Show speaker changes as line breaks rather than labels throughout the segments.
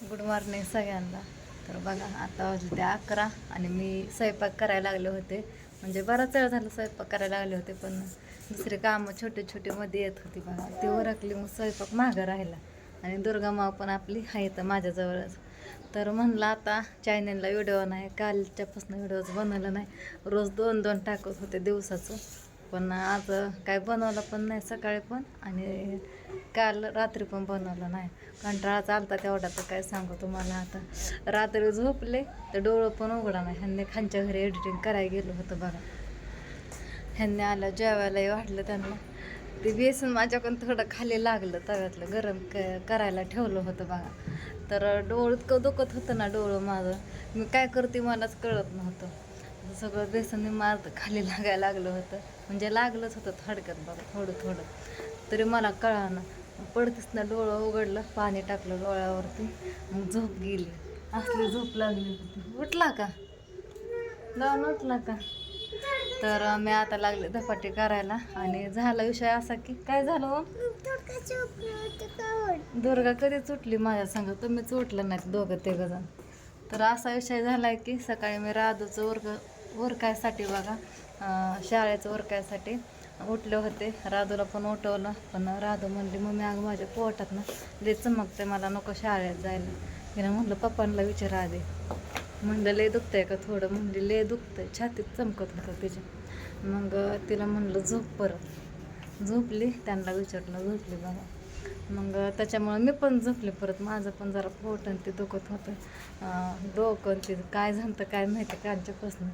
Good morning सगळ्यांना. तर बघा आता वाजले ते अकरा आणि मी स्वयंपाक करायला लागले होते. म्हणजे बराच वेळ झाला स्वयंपाक करायला लागले होते पण दुसरे कामं छोटे छोटे मध्ये येत होती बघा. ते ओरखली मग स्वयंपाक मागं राहिला. आणि दुर्गा माव पण आपली आहे तर माझ्याजवळच. तर म्हणलं आता चॅनलला व्हिडिओ नाही कालच्यापासून व्हिडिओज बनवलं नाही. रोज दोन दोन टाकत होते दिवसाचं. पण आज काय बनवलं पण नाही सकाळी पण आणि काल रात्री पण बनवलं नाही. कंटाळा चालता तेवढा तर काय सांगू तुम्हाला आता. रात्री झोपले तर डोळं पण उघडा नाही. ह्यांनी खांच्या घरी एडिटिंग करायला गेलो होतं बघा. ह्यांनी आलं जेवायलाही वाटलं त्यांना. ते बेसन माझ्याकडून थोडं खाली लागलं तव्यातलं गरम क करायला ठेवलं होतं बघा. तर डोळं इतकं दुखत होतं ना डोळं माझं. मी काय करते मलाच कळत नव्हतं. सगळं बेसन मारत खाली लागायला लागलं होतं. म्हणजे लागलंच होतं थडक्यात बघा थोडं थोडं. तरी मला कळाना पडतीस ना डोळं उघडलं पाणी टाकलं डोळ्यावरती मग झोप गेली. असली झोप लागली होती. उठला का? जाऊन उठला का? तर मी आता लागले धपाटे करायला. आणि झाला विषय असा की काय झालं हो? दुर्गा कधीच उठली माझ्या संग. तुम्हीच उठलं नाही दोघं तिघं जण. तर असा विषय झाला आहे की सकाळी मी राधूचं वर्ग वरकायसाठी बघा. शाळेचं वरकायसाठी उठले होते. राधूला पण उठवलं. पण राधू म्हणली मम्मी अगं माझ्या पोटात ना लय चमकते मला नको शाळेत जायला. तिनं म्हणलं पप्पांना विचार आधी. म्हणलं लय दुखतंय का थोडं? म्हणली लय दुखतंय. छातीत चमकत होतं तिच्या मग तिला म्हणलं झोप परत. झोपली त्यांना विचारलं झोपली बघा मग त्याच्यामुळं मी पण झोपले परत. माझं पण जरा पोट आणि ते दुखत होतं. डोकं ते काय झालं काय माहिती कालच्यापासून.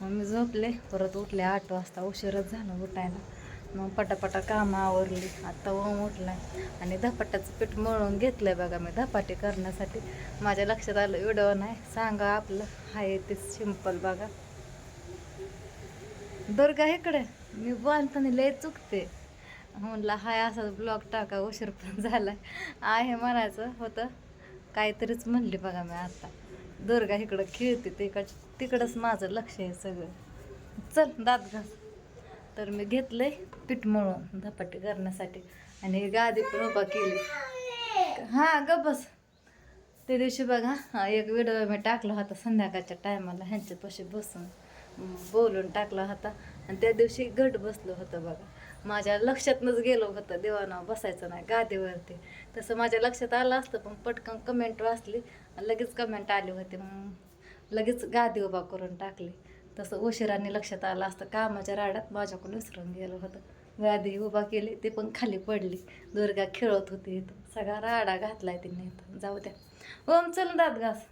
मग मी झोपले. परत उठले आठ वाजता उशीरच झालं उठायला. मग पटापटा कामं आवरली. आत्ता ओम उठला आणि धपाट्याचं पीठ मळून घेतलंय बघा मी धपाटे करण्यासाठी. माझ्या लक्षात आलं एवढं नाही. सांगा आपलं. आहे ते सिंपल बघा. दुर्गा इकडे. मी बोलताना लय चुकते. म्हणलं हाय असा ब्लॉग टाका उशीर पण झालाय. आहे म्हणायचं होतं. काहीतरीच म्हणली बघा मी आता. दुर्गा इकडं खेळते ते तिकड तिकडंच माझं लक्ष आहे सगळं. चल दात घास. तर मी घेतलंय पीठ मळून धपाटे करण्यासाठी. आणि गादी पण उभा केली. हां ग बस. त्या दिवशी बघा एक व्हिडिओ मी टाकला होता संध्याकाळच्या टायमाला ह्यांच्यापाशी बसून. बोलून टाकला होता. आणि त्या दिवशी घट बसलो होतं बघा. माझ्या लक्षातनंच गेलो होतं देवाना बसायचं नाही गादीवरती. तसं माझ्या लक्षात आलं असतं पण पटकन कमेंट वाचली आणि लगेच कमेंट आली होती. मग लगेच गादी उभा करून टाकली. तसं उशिराने लक्षात आलं असतं कामाच्या राड्यात माझ्याकडून विसरून गेलं होतं. गादी उभा केली ती पण खाली पडली. दुर्गा खेळत होती इथं. सगळा राडा घातलाय तिने इथं. जाऊ द्या. ओम चल दात घास.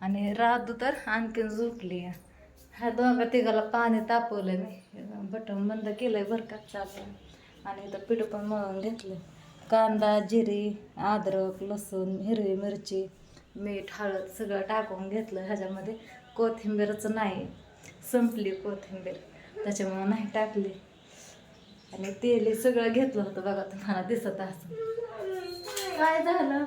आणि राधू तर आणखीन झोपली ह्या दोघा तिघाला पाणी तापवलं मी. बटन बंद केलंय बरं का? चालू आणि इथं पिठं पण मळून घेतलं कांदा जिरी अद्रक लसूण हिरवी मिरची मीठ हळद सगळं टाकून घेतलं ह्याच्यामध्ये. कोथिंबीरचं नाही संपली कोथिंबीर. त्याच्यामुळं नाही टाकली. आणि तेल सगळं घेतलं होतं बघा तुम्हाला दिसत असं काय झालं?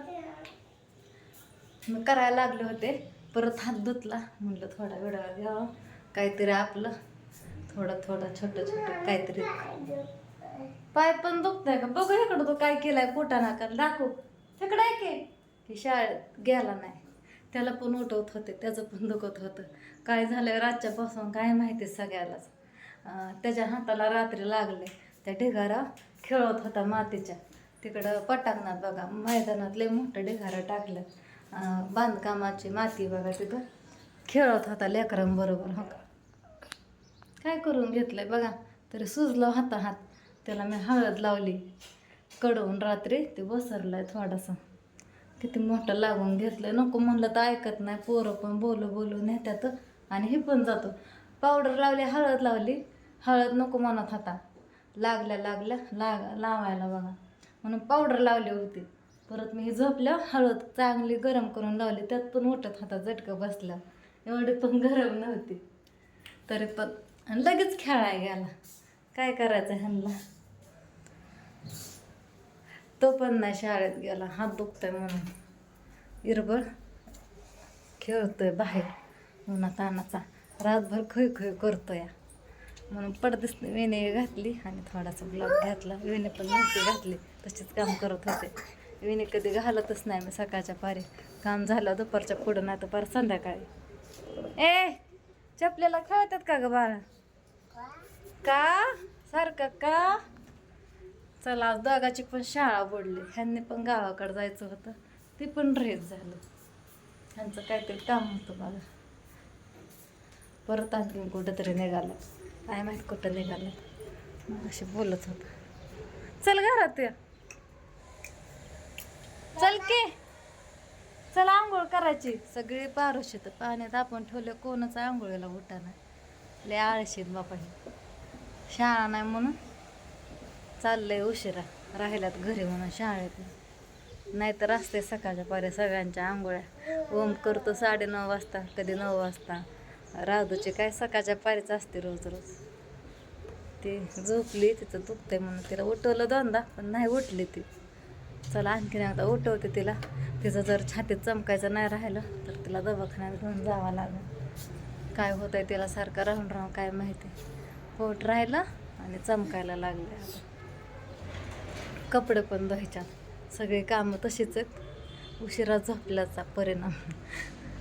मग करायला लागले होते. परत हात धुतला. म्हटलं थोडा वेळ घ्यावा. काहीतरी आपलं. थोडं थोडं छोटं छोटं काहीतरी. पाय पण दुखतंय का बघू इकडं तो काय केलाय पोटा नाका दाखव. तिकडं आहे. की की शाळेत गेला नाही. त्याला पण उठवत होते त्याचं पण दुखत होतं. काय झालं रातच्यापासून काय माहिती सगळ्यालाच. त्याच्या हाताला रात्री लागले. त्या ढिगारा खेळत होता मातीच्या. तिकडं पटांगणात बघा मैदानात लय मोठं ढिगारा टाकलं. बांधकामाची माती बघा तिथं. खेळत होता लेकरांबरोबर हो का? काय करून घेतलं आहे बघा. तरी सुजलं होता हात त्याला मी हळद लावली. कडवून रात्री ते बसरलाय थोडासा. किती मोठं लागून घेतलं नको म्हणलं तर ऐकत नाही. पोरं पण बोलू बोलू नेत्यात. आणि हे पण जातो. पावडर लावली हळद लावली. हळद नको म्हणत होता. लागल्या लागल्या लाग लावायला बघा. म्हणून पावडर लावली होती. परत मी झोपल्या हळद चांगली गरम करून लावली. त्यात पण उठत होता झटकं बसला. एवढी पण गरम नव्हती. तरी पण. लगेच खेळायला गेला. काय करायचं ह्यांना? तो पण नाही शाळेत गेला. हात दुखतोय म्हणून. इरबळ खेळतोय बाहेर. उन्हातानाचा रातभर खोय खोय करतोय. म्हणून पडदिसने वेणे घातली आणि थोडासा ब्लॉक घातला. वेणे पण नव्हती घातली. तशीच काम करत होते. वेणे कधी घालतच नाही मी सकाळच्या पारी. काम झालं दुपारच्या पुढं नाही तर पार संध्याकाळी. ए चपलेला खेळतात का ग बाळा? का? सारखं का? चला आज दोघाची पण शाळा बुडली. ह्यांनी पण गावाकडे जायचं होतं. ते पण रेस झालं. ह्यांचं काहीतरी काम होतं मला परत आणखी कुठंतरी निघालं. काय माहीत कुठं निघालं. मग अशी बोलत होतं. चल घरात या. चल की. चल आंघोळ करायची. सगळी पारोशी तर पाण्यात आपण ठेवलं कोणच आंघोळीला उठा नाही. लय आळशीत बापा शाळा नाही म्हणून. चाललंय उशिरा. राहिल्यात घरी म्हणून शाळेत. नाहीतर असते सकाळच्या पारे सगळ्यांच्या आंघोळ्या. ओम करतो साडेनऊ वाजता कधी नऊ वाजता. राधूची काय सकाळच्या पारीच असते रोज रोज. ती झोपली तिचं दुखतंय म्हणून तिला उठवलं दोनदा पण नाही उठली ती. चला आणखीन एकदा उठवते तिला. तिचं जर छातीत चमकायचं नाही राहिलं तर तिला दवाखान्यात घेऊन जावं लागेल. काय होतंय तिला सारखं राहून राहून काय माहिती. पोट राहिलं आणि चमकायला लागले आता. कपडे पण धुवायच्यात. सगळी कामं तशीच आहेत. उशिरा झोपल्याचा परिणाम.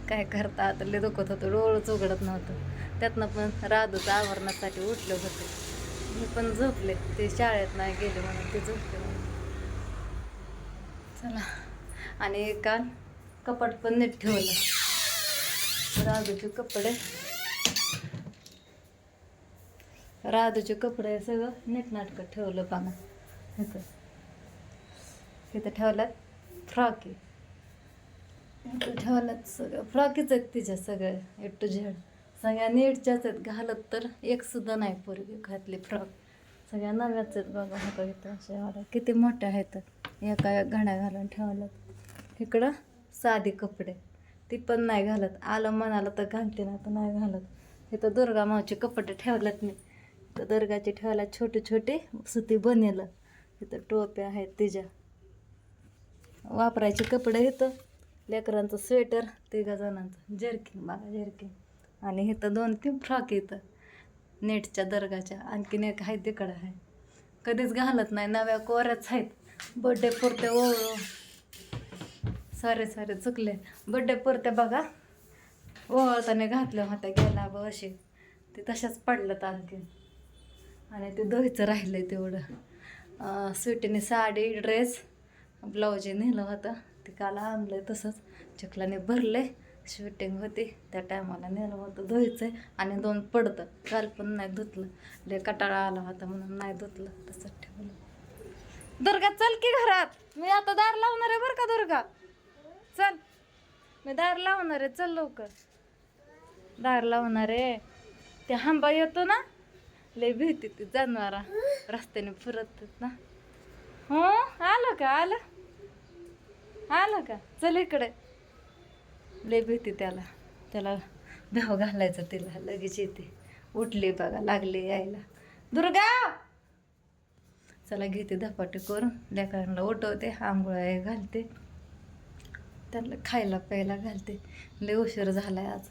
काय करता आता? लय दुखत होतं. डोळंच उघडत नव्हतं. त्यातनं पण राधूचं आवरणासाठी उठले होते. मी पण झोपले. ते शाळेत नाही गेले म्हणून ते झोपले चला. आणि काल कपाट पण नीट ठेवलं. राधूचे कपडे. राधूचे कपडे सगळं नीटनाटकं ठेवलं पाना इथं इथं ठेवल्यात फ्रॉकी. इथं ठेवल्यात सगळं. फ्रॉकीच आहेत तिच्या सगळ्या ए टू झेड सगळ्या नीटच्याच आहेत. घालत तर एकसुद्धा नाही पोरगी घातली फ्रॉक. सगळ्या नव्याच आहेत बघा मग इथं शेवाला किती मोठ्या आहेत. एका एक घड्या घालून ठेवल्यात. इकडं साधे कपडे. ती पण नाही घालत. आलं म्हणालं तर घालते ना तर नाही घालत. इथं दुर्गा मावचे कपडे ठेवल्यात मी तर दुर्गाचे ठेवायला छोटे छोटे सुती बनेलं. इथं टोप्या आहेत तिच्या. वापरायचे कपडे इथं लेकरांचं स्वेटर तिघा जणांचं. जर्किन बघा जर्किन आणि इथं दोन तीन फ्रॉक इथं नेटच्या दर्गाच्या. आणखीन एक आहे तिकडं आहे. कधीच घालत नाही नव्या कोऱ्याच आहेत. बड्डे पुरते ओ सारे सारे चुकले. बड्डे पुरते बघा. ओळताने घातल्या होत्या गेला बघ असे ते तशाच पडलं आणखीन. आणि ते दोहीचं राहिलं तेवढं. स्वीटीने साडी ड्रेस ब्लाऊज नेलं होतं ते काल आणलं तसंच. चिखलाने भरले शूटिंग होती. त्या टायमाला नेलं होतं धुयचं आणि दोन पडतं. काल पण नाही धुतलं. लय कटाळा आला होता म्हणून नाही धुतलं. तसंच ठेवलं. दुर्गा चल की घरात. मी आता दार लावणार आहे बरं का दुर्गा? चल. मी दार लावणार आहे. चल लवकर. दार लावणार आहे. ते हांबा येतो ना? लय भीती ती जनावरा. रस्त्याने फिरत ना? हो? आलं का? आलं? आलं का? चल इकडे. लय भीती त्याला. त्याला धाव घालायचं तिला. लगेच येते. उठली बघा लागली यायला. दुर्गा! चला घेते धपाटे करून. लेकरांना उठवते आंघोळ्या घालते. त्यांना खायला प्यायला घालते. लय उशीर झालाय आज.